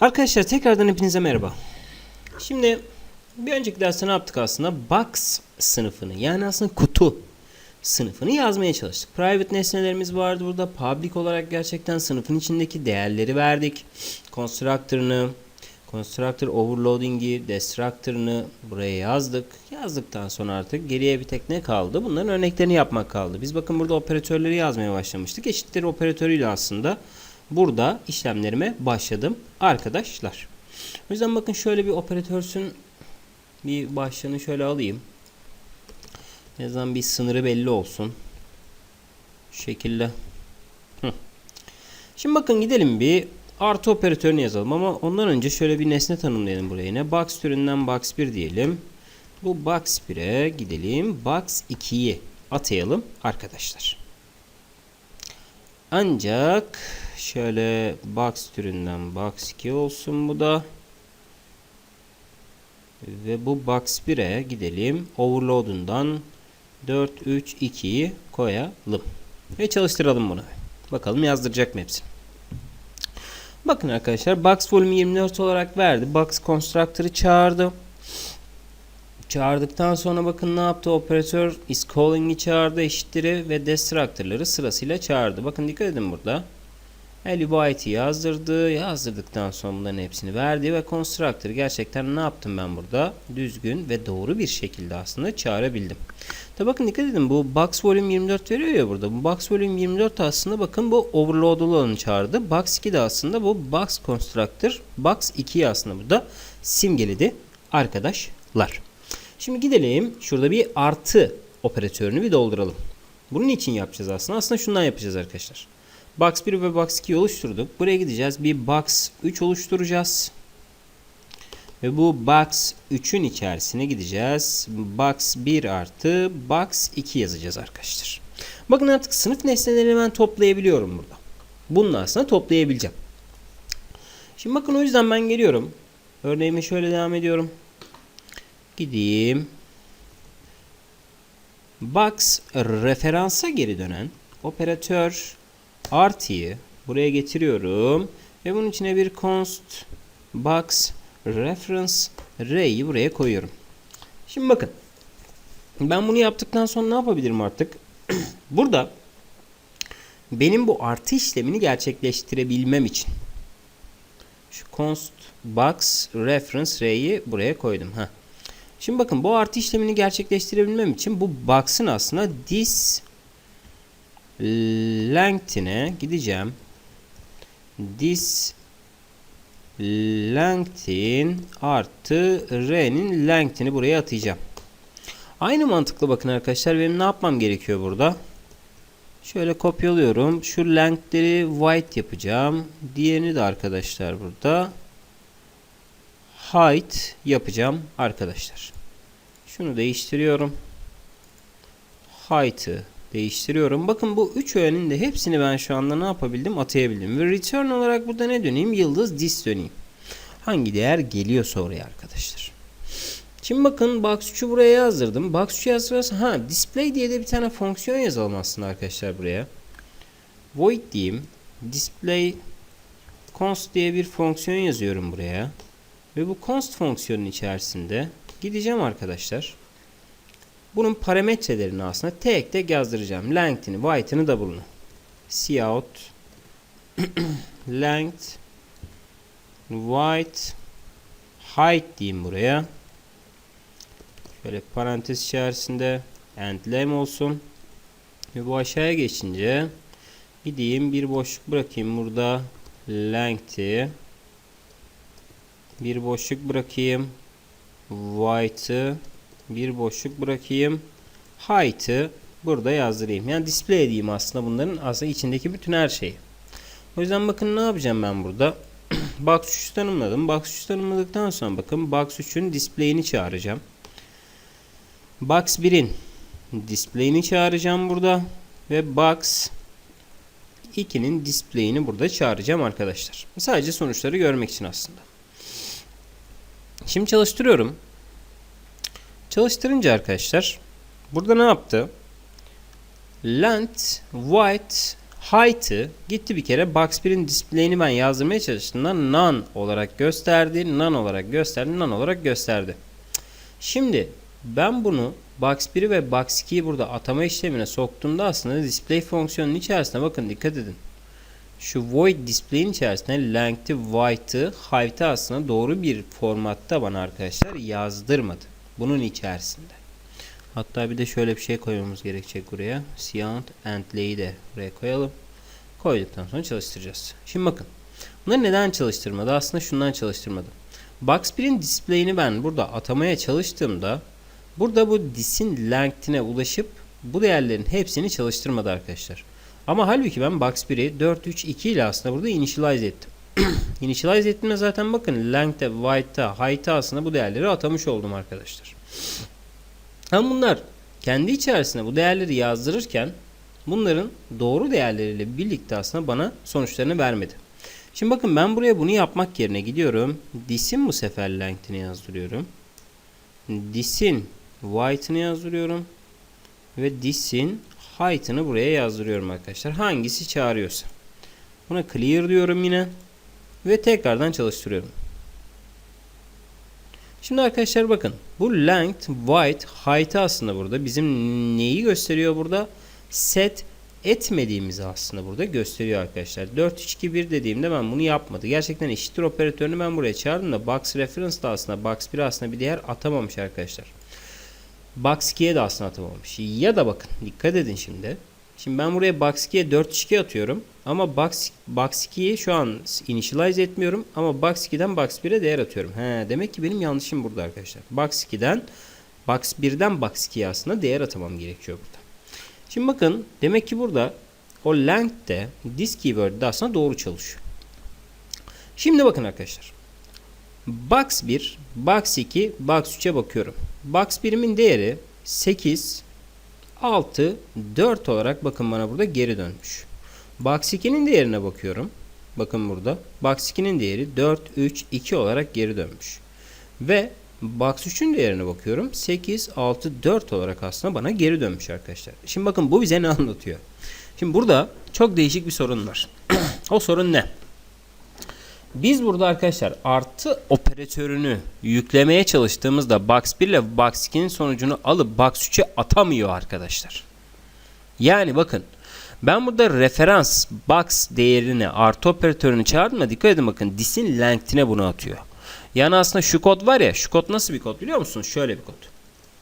Arkadaşlar tekrardan hepinize merhaba. Şimdi bir önceki derste ne yaptık aslında? Box sınıfını yani aslında kutu sınıfını yazmaya çalıştık. Private nesnelerimiz vardı burada. Public olarak gerçekten sınıfın içindeki değerleri verdik. Constructor'ını, constructor overloading'i, destructor'ını buraya yazdık. Yazdıktan sonra artık geriye bir tek ne kaldı? Bunların örneklerini yapmak kaldı. Biz bakın burada operatörleri yazmaya başlamıştık. Eşittir operatörüyle aslında burada işlemlerime başladım arkadaşlar. O yüzden bakın şöyle bir operatörsün bir başlığını şöyle alayım. En azından bir sınırı belli olsun. Şu şekilde. Şimdi bakın gidelim bir artı operatörünü yazalım ama ondan önce şöyle bir nesne tanımlayalım buraya yine. Box türünden box 1 diyelim. Bu box 1'e gidelim. Box 2'yi atayalım arkadaşlar. Ancak şöyle box türünden box 2 olsun bu da. Ve bu box 1'e gidelim. Overload'undan 4, 3, 2'yi koyalım. Ve çalıştıralım bunu. Bakalım yazdıracak mı hepsini. Bakın arkadaşlar box volume 24 olarak verdi. Box constructor'ı çağırdı. Çağırdıktan sonra bakın ne yaptı? Operatör is calling'i çağırdı eşittir'i ve destructor'ları sırasıyla çağırdı. Bakın dikkat edin burada. Elibite'i yazdırdı. Yazdırdıktan sonra bunların hepsini verdi ve constructor gerçekten ne yaptım ben burada? Düzgün ve doğru bir şekilde aslında çağırabildim. Tabi bakın dikkat edin bu box volume 24 veriyor ya burada. Bu box volume 24 aslında bakın bu overload'lu olanı çağırdı. Box 2 de aslında bu box constructor box 2'yi aslında burada simgeledi arkadaşlar. Şimdi gidelim şurada bir artı operatörünü bir dolduralım. Bunun için yapacağız aslında. Aslında şundan yapacağız arkadaşlar. Box 1 ve Box 2'yi oluşturduk. Buraya gideceğiz. Bir Box 3 oluşturacağız. Ve bu Box 3'ün içerisine gideceğiz. Box 1 artı Box 2 yazacağız arkadaşlar. Bakın artık sınıf nesnelerini ben toplayabiliyorum burada. Bununla aslında toplayabileceğim. Şimdi bakın o yüzden ben geliyorum. Örneğime şöyle devam ediyorum. Gideyim. Box referansa geri dönen operatör artıyı buraya getiriyorum ve bunun içine bir const box reference array'i buraya koyuyorum. Şimdi bakın. Ben bunu yaptıktan sonra ne yapabilirim artık? Burada benim bu artı işlemini gerçekleştirebilmem için şu const box reference array'i buraya koydum. Heh. Şimdi bakın bu artı işlemini gerçekleştirebilmem için bu box'ın aslında this length'ine gideceğim. This length'in artı r'nin length'ini buraya atacağım. Aynı mantıkla bakın arkadaşlar benim ne yapmam gerekiyor burada? Şöyle kopyalıyorum. Şu length'leri white yapacağım. Diğerini de arkadaşlar burada height yapacağım arkadaşlar. Şunu değiştiriyorum. Height'ı değiştiriyorum. Bakın bu üç öğenin de hepsini ben şu anda ne yapabildim? Atayabildim. Ve return olarak burada ne döneyim? Yıldız dis döneyim. Hangi değer geliyorsa oraya arkadaşlar. Şimdi bakın box 3'ü buraya yazdırdım. Box 3'ü yazdırırsa ha display diye de bir tane fonksiyon yazalım aslında arkadaşlar buraya. Void diyeyim. Display const diye bir fonksiyon yazıyorum buraya. Ve bu const fonksiyonun içerisinde gideceğim arkadaşlar. Bunun parametrelerini aslında tek tek yazdıracağım. Length'ini, width'ini, double'ını. Cout length width height diyeyim buraya. Şöyle parantez içerisinde endlem olsun. Ve bu aşağıya geçince gideyim bir boşluk bırakayım burada length'i bir boşluk bırakayım width'ı bir boşluk bırakayım. Height'ı burada yazdırayım. Yani display edeyim aslında bunların aslında içindeki bütün her şeyi. O yüzden bakın ne yapacağım ben burada. box 3 tanımladım. Box 3 tanımladıktan sonra bakın box 3'ün display'ini çağıracağım. Box 1'in display'ini çağıracağım burada. Ve box 2'nin display'ini burada çağıracağım arkadaşlar. Sadece sonuçları görmek için aslında. Şimdi çalıştırıyorum. Çalıştırınca arkadaşlar burada ne yaptı? Length, width, Height'ı gitti bir kere box 1'in display'ini ben yazdırmaya çalıştığımda none olarak gösterdi, none olarak gösterdi, none olarak gösterdi. Şimdi ben bunu box 1'i ve box 2'yi burada atama işlemine soktuğumda aslında display fonksiyonunun içerisine bakın dikkat edin. Şu void display'in içerisine length'i, width'ı, height'ı aslında doğru bir formatta bana arkadaşlar yazdırmadı. Bunun içerisinde. Hatta bir de şöyle bir şey koymamız gerekecek buraya. Seant and lay'i de buraya koyalım. Koyduktan sonra çalıştıracağız. Şimdi bakın. Bunları neden çalıştırmadı? Aslında şundan çalıştırmadı. Box 1'in display'ini ben burada atamaya çalıştığımda burada bu disin length'ine ulaşıp bu değerlerin hepsini çalıştırmadı arkadaşlar. Ama halbuki ben box 1'i 4 3 2 ile aslında burada initialize ettim. initialize ettiğimde zaten bakın length'e, width'a, height'a aslında bu değerleri atamış oldum arkadaşlar. Ama bunlar kendi içerisinde bu değerleri yazdırırken bunların doğru değerleriyle birlikte aslında bana sonuçlarını vermedi. Şimdi bakın ben buraya bunu yapmak yerine gidiyorum. Dis'in bu sefer length'ini yazdırıyorum. Dis'in width'ını yazdırıyorum. Ve dis'in height'ını buraya yazdırıyorum arkadaşlar. Hangisi çağırıyorsa. Buna clear diyorum yine. Ve tekrardan çalıştırıyorum. Şimdi arkadaşlar bakın. Bu length, width, height aslında burada bizim neyi gösteriyor burada? Set etmediğimizi aslında burada gösteriyor arkadaşlar. 4 3 2 1 dediğimde ben bunu yapmadı. Gerçekten eşittir operatörünü ben buraya çağırdım da box reference da aslında box 1 aslında bir değer atamamış arkadaşlar. Box 2'ye de aslında atamamış. Ya da bakın dikkat edin şimdi. Şimdi ben buraya box 2'ye 4 2 atıyorum. Ama box, box 2'yi şu an initialize etmiyorum. Ama box 2'den box 1'e değer atıyorum. He, demek ki benim yanlışım burada arkadaşlar. Box 2'den box 1'den box 2'ye aslında değer atamam gerekiyor burada. Şimdi bakın demek ki burada o length de this keyword de aslında doğru çalışıyor. Şimdi bakın arkadaşlar. Box 1, box 2, box 3'e bakıyorum. Box 1'imin değeri 8, 6, 4 olarak bakın bana burada geri dönmüş. Box 2'nin değerine bakıyorum. Bakın burada. Box 2'nin değeri 4, 3, 2 olarak geri dönmüş. Ve Box 3'ün değerine bakıyorum. 8, 6, 4 olarak aslında bana geri dönmüş arkadaşlar. Şimdi bakın bu bize ne anlatıyor? Şimdi burada çok değişik bir sorun var. o sorun ne? Biz burada arkadaşlar artı operatörünü yüklemeye çalıştığımızda box 1 ile box 2'nin sonucunu alıp box 3'e atamıyor arkadaşlar. Yani bakın ben burada referans box değerini artı operatörünü çağırdım dikkat edin bakın dis'in length'ine bunu atıyor. Yani aslında şu kod var ya şu kod nasıl bir kod biliyor musunuz? Şöyle bir kod.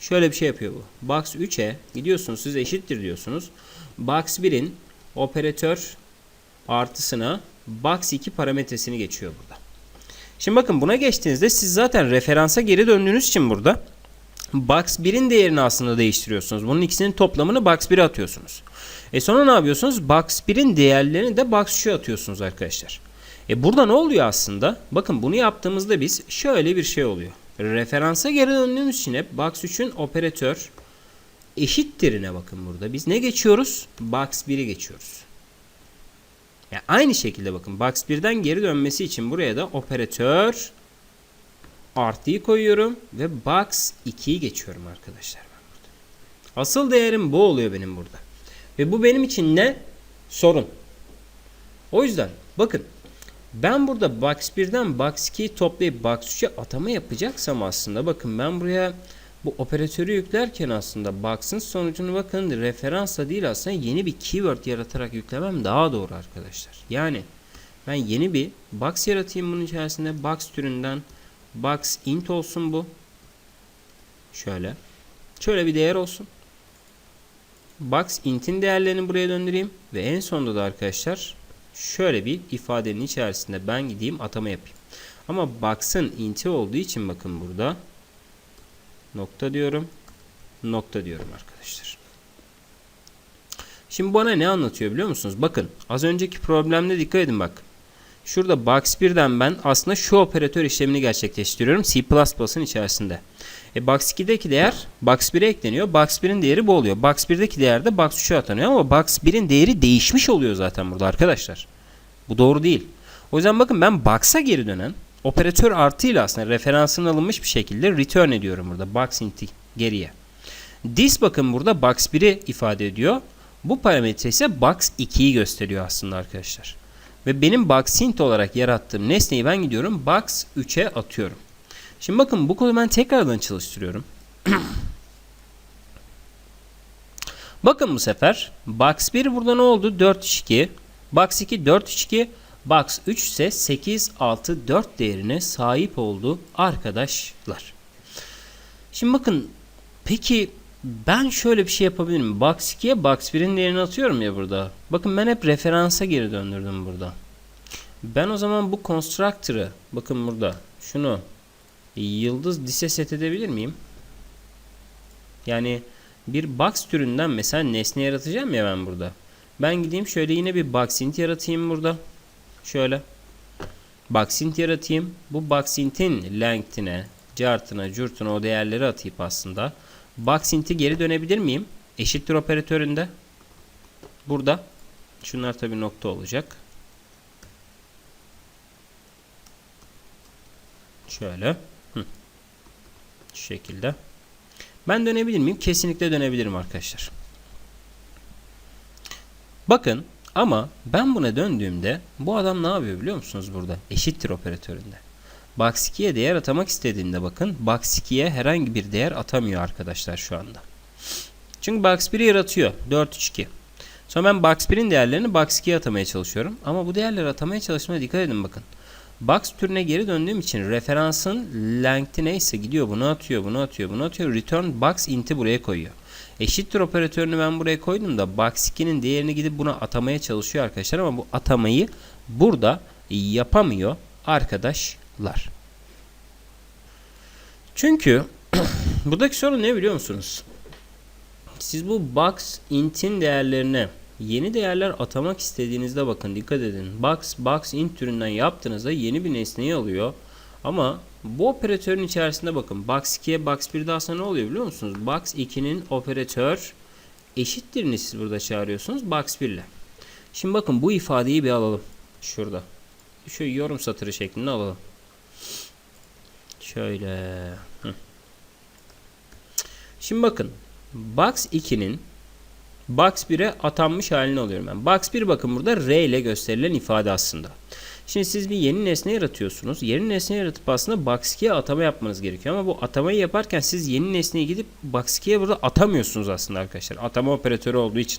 Şöyle bir şey yapıyor bu. Box 3'e gidiyorsunuz siz eşittir diyorsunuz. Box 1'in operatör artısına box 2 parametresini geçiyor burada. Şimdi bakın buna geçtiğinizde siz zaten referansa geri döndüğünüz için burada box 1'in değerini aslında değiştiriyorsunuz. Bunun ikisinin toplamını box 1'e atıyorsunuz. E sonra ne yapıyorsunuz? Box 1'in değerlerini de box 3'e atıyorsunuz arkadaşlar. E burada ne oluyor aslında? Bakın bunu yaptığımızda biz şöyle bir şey oluyor. Referansa geri döndüğümüz için hep box 3'ün operatör eşittirine bakın burada. Biz ne geçiyoruz? Box 1'i geçiyoruz. Yani aynı şekilde bakın box 1'den geri dönmesi için buraya da operatör artıyı koyuyorum ve box 2'yi geçiyorum arkadaşlar ben burada. Asıl değerim bu oluyor benim burada. Ve bu benim için ne? Sorun. O yüzden bakın ben burada box 1'den box 2'yi toplayıp box 3'e atama yapacaksam aslında bakın ben buraya bu operatörü yüklerken aslında box'ın sonucunu bakın referansla değil aslında yeni bir keyword yaratarak yüklemem daha doğru arkadaşlar. Yani ben yeni bir box yaratayım bunun içerisinde box türünden box int olsun bu. Şöyle. Şöyle bir değer olsun. Box int'in değerlerini buraya döndüreyim ve en sonunda da arkadaşlar şöyle bir ifadenin içerisinde ben gideyim atama yapayım. Ama box'ın int'i olduğu için bakın burada nokta diyorum. Nokta diyorum arkadaşlar. Şimdi bana ne anlatıyor biliyor musunuz? Bakın az önceki problemde dikkat edin bak. Şurada box 1'den ben aslında şu operatör işlemini gerçekleştiriyorum C++'ın içerisinde. E box 2'deki değer box 1'e ekleniyor. Box 1'in değeri bu oluyor. Box 1'deki değer de box 3'e atanıyor ama box 1'in değeri değişmiş oluyor zaten burada arkadaşlar. Bu doğru değil. O yüzden bakın ben box'a geri dönen operatör artıyla aslında referansın alınmış bir şekilde return ediyorum burada. Box int'i geriye. This bakın burada box 1'i ifade ediyor. Bu parametre ise box 2'yi gösteriyor aslında arkadaşlar. Ve benim box int olarak yarattığım nesneyi ben gidiyorum box 3'e atıyorum. Şimdi bakın bu kodu ben tekrardan çalıştırıyorum. bakın bu sefer box 1 burada ne oldu? 4 3 2. Box 2 4 3 2. Box 3 ise 8 6 4 değerine sahip oldu arkadaşlar. Şimdi bakın peki ben şöyle bir şey yapabilirim. Box 2'ye Box 1'in değerini atıyorum ya burada. Bakın ben hep referansa geri döndürdüm burada. Ben o zaman bu constructor'ı bakın burada şunu yıldız dise set edebilir miyim? Yani bir box türünden mesela nesne yaratacağım ya ben burada. Ben gideyim şöyle yine bir box int yaratayım burada. Şöyle. Box int yaratayım. Bu box int'in length'ine, cartına, curtuna o değerleri atayım aslında. Box int'i geri dönebilir miyim? Eşittir operatöründe. Burada. Şunlar tabi nokta olacak. Şöyle. Hı. Şu şekilde. Ben dönebilir miyim? Kesinlikle dönebilirim arkadaşlar. Bakın ama ben buna döndüğümde bu adam ne yapıyor biliyor musunuz burada? Eşittir operatöründe. Box 2'ye değer atamak istediğinde bakın Box 2'ye herhangi bir değer atamıyor arkadaşlar şu anda. Çünkü Box 1'i yaratıyor. 4 3 2. Sonra ben Box 1'in değerlerini Box 2'ye atamaya çalışıyorum. Ama bu değerleri atamaya çalışmaya dikkat edin bakın. Box türüne geri döndüğüm için referansın length'i neyse gidiyor bunu atıyor, bunu atıyor, bunu atıyor. Return box int'i buraya koyuyor. Eşittir operatörünü ben buraya koydum da box 2'nin değerini gidip buna atamaya çalışıyor arkadaşlar ama bu atamayı burada yapamıyor arkadaşlar. Çünkü buradaki sorun ne biliyor musunuz? Siz bu box int'in değerlerine yeni değerler atamak istediğinizde bakın dikkat edin. Box box int türünden yaptığınızda yeni bir nesneyi alıyor. Ama bu operatörün içerisinde bakın box 2'ye box 1'de aslında ne oluyor biliyor musunuz? Box 2'nin operatör eşittirini siz burada çağırıyorsunuz box 1 ile. Şimdi bakın bu ifadeyi bir alalım. Şurada. Şu yorum satırı şeklinde alalım. Şöyle. Şimdi bakın. Box 2'nin Box 1'e atanmış halini alıyorum ben. Box 1 bakın burada R ile gösterilen ifade aslında. Şimdi siz bir yeni nesne yaratıyorsunuz. Yeni nesne yaratıp aslında 2'ye atama yapmanız gerekiyor. Ama bu atamayı yaparken siz yeni nesneyi gidip 2'ye burada atamıyorsunuz aslında arkadaşlar. Atama operatörü olduğu için.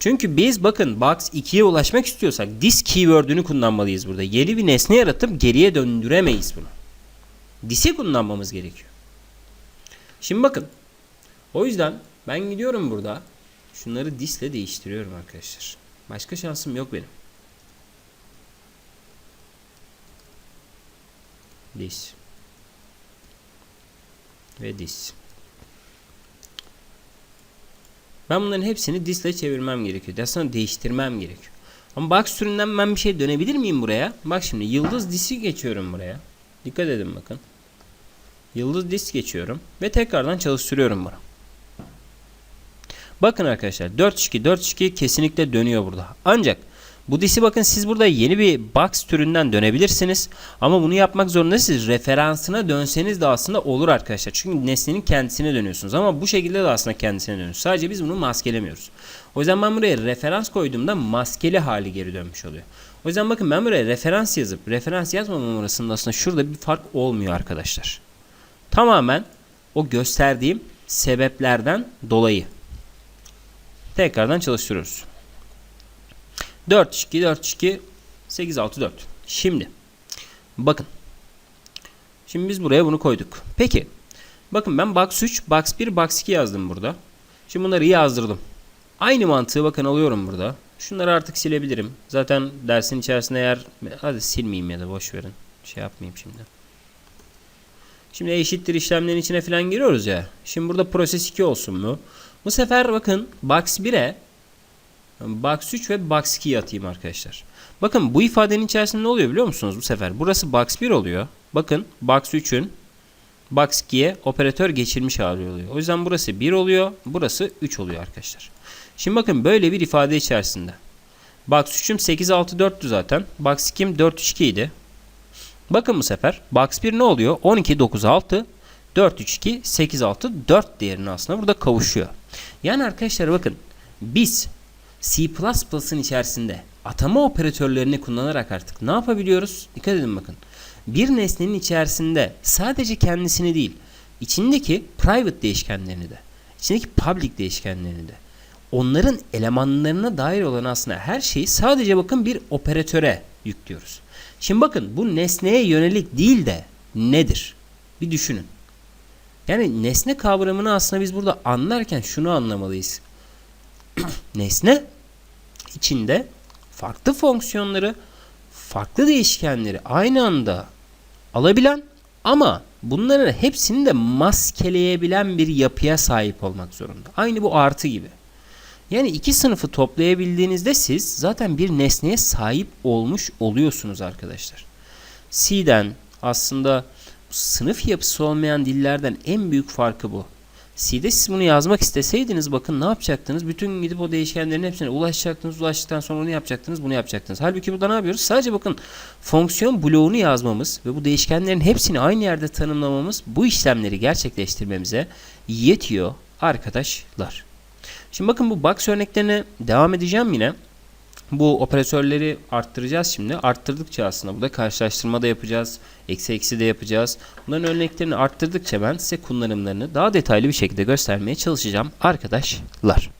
Çünkü biz bakın box 2'ye ulaşmak istiyorsak this keyword'ünü kullanmalıyız burada. Yeni bir nesne yaratıp geriye döndüremeyiz bunu. This'i kullanmamız gerekiyor. Şimdi bakın. O yüzden ben gidiyorum burada. Şunları this'le değiştiriyorum arkadaşlar. Başka şansım yok benim. This. Ve this. Ben bunların hepsini disle çevirmem gerekiyor. Aslında değiştirmem gerekiyor. Ama box türünden ben bir şey dönebilir miyim buraya? Bak şimdi yıldız disi geçiyorum buraya. Dikkat edin bakın. Yıldız dis geçiyorum ve tekrardan çalıştırıyorum bunu. Bakın arkadaşlar 4-2 4-2 kesinlikle dönüyor burada. Ancak bu disi bakın siz burada yeni bir box türünden dönebilirsiniz. Ama bunu yapmak zorundasınız. Referansına dönseniz de aslında olur arkadaşlar. Çünkü nesnenin kendisine dönüyorsunuz. Ama bu şekilde de aslında kendisine dönüyorsunuz. Sadece biz bunu maskelemiyoruz. O yüzden ben buraya referans koyduğumda maskeli hali geri dönmüş oluyor. O yüzden bakın ben buraya referans yazıp referans yazmamam arasında aslında şurada bir fark olmuyor arkadaşlar. Tamamen o gösterdiğim sebeplerden dolayı. Tekrardan çalıştırıyoruz. 4 2 4 2 8 6 4. Şimdi bakın. Şimdi biz buraya bunu koyduk. Peki. Bakın ben box 3, box 1, box 2 yazdım burada. Şimdi bunları yazdırdım. Aynı mantığı bakın alıyorum burada. Şunları artık silebilirim. Zaten dersin içerisinde eğer hadi silmeyeyim ya da boş verin. Şey yapmayayım şimdi. Şimdi eşittir işlemlerin içine falan giriyoruz ya. Şimdi burada proses 2 olsun mu? Bu sefer bakın box 1'e box 3 ve box 2'yi atayım arkadaşlar. Bakın bu ifadenin içerisinde ne oluyor biliyor musunuz bu sefer? Burası box 1 oluyor. Bakın box 3'ün box 2'ye operatör geçirmiş hali oluyor. O yüzden burası 1 oluyor. Burası 3 oluyor arkadaşlar. Şimdi bakın böyle bir ifade içerisinde. Box 3'üm 8 6 4'tü zaten. Box 2'm 4 3 2 idi. Bakın bu sefer box 1 ne oluyor? 12 9 6 4 3 2 8 6 4 değerini aslında burada kavuşuyor. Yani arkadaşlar bakın biz C++'ın içerisinde atama operatörlerini kullanarak artık ne yapabiliyoruz? Dikkat edin bakın. Bir nesnenin içerisinde sadece kendisini değil, içindeki private değişkenlerini de, içindeki public değişkenlerini de, onların elemanlarına dair olan aslında her şeyi sadece bakın bir operatöre yüklüyoruz. Şimdi bakın bu nesneye yönelik değil de nedir? Bir düşünün. Yani nesne kavramını aslında biz burada anlarken şunu anlamalıyız. nesne içinde farklı fonksiyonları, farklı değişkenleri aynı anda alabilen ama bunların hepsini de maskeleyebilen bir yapıya sahip olmak zorunda. Aynı bu artı gibi. Yani iki sınıfı toplayabildiğinizde siz zaten bir nesneye sahip olmuş oluyorsunuz arkadaşlar. C'den aslında sınıf yapısı olmayan dillerden en büyük farkı bu. C'de siz bunu yazmak isteseydiniz bakın ne yapacaktınız? Bütün gidip o değişkenlerin hepsine ulaşacaktınız. Ulaştıktan sonra onu yapacaktınız, bunu yapacaktınız. Halbuki burada ne yapıyoruz? Sadece bakın fonksiyon bloğunu yazmamız ve bu değişkenlerin hepsini aynı yerde tanımlamamız bu işlemleri gerçekleştirmemize yetiyor arkadaşlar. Şimdi bakın bu box örneklerine devam edeceğim yine. Bu operatörleri arttıracağız şimdi. Arttırdıkça aslında burada karşılaştırma da yapacağız. Eksi eksi de yapacağız. Bunların örneklerini arttırdıkça ben size kullanımlarını daha detaylı bir şekilde göstermeye çalışacağım arkadaşlar.